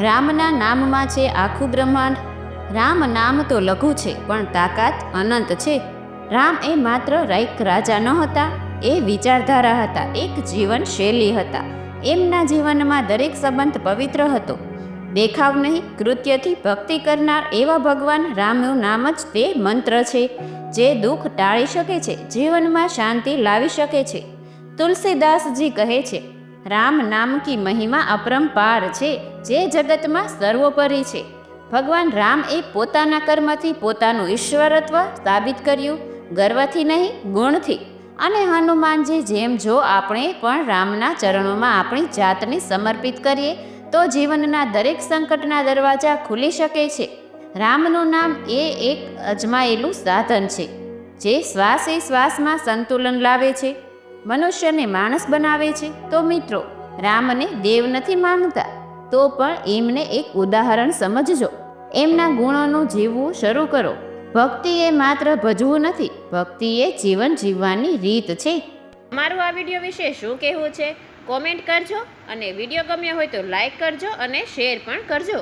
રામના નામમાં છે આખું બ્રહ્માંડ. રામ નામ તો લઘુ છે, પણ તાકાત અનંત છે. રામ એ માત્ર રાઈક રાજા ન હતા એ વિચારધારા હતા, એક જીવન શૈલી હતા. એમના જીવનમાં દરેક સંબંધ પવિત્ર હતો. દેખાવ નહીં, કૃત્યથી ભક્તિ કરનાર એવા ભગવાન રામનું નામ જ તે મંત્ર છે, જે દુઃખ ટાળી શકે છે, જીવનમાં શાંતિ લાવી શકે છે. તુલસીદાસજી કહે છે રામ નામ કી મહિમા અપરંપાર છે, જે જગતમાં સર્વોપરી છે. ભગવાન રામ એ પોતાના કર્મથી પોતાનું ઈશ્વરત્વ સાબિત કર્યું, ગર્વથી નહીં, ગુણથી. અને હનુમાનજી જેમ જો આપણે પણ રામના ચરણોમાં આપણી જાતને સમર્પિત કરીએ, તો જીવનના દરેક સંકટના દરવાજા ખુલી શકે છે. રામનું નામ એ એક અજમાયેલું સાધન છે, જે શ્વાસે શ્વાસમાં સંતુલન લાવે છે. મનુષ્યને માણસ બનાવે છે, તો મિત્રો, રામને દેવ નથી માનતા. તો પણ એમને એક ઉદાહરણ સમજજો. એમના ગુણોનું જીવવું શરૂ કરો. ભક્તિ એ માત્ર ભજવું નથી ભક્તિ એ જીવન જીવવાની રીત છે. મારું આ વીડિયો વિશે શું કહેવું છે? કોમેન્ટ કરજો અને વીડિયો ગમ્યો હોય તો લાઈક કરજો અને શેર પણ કરજો.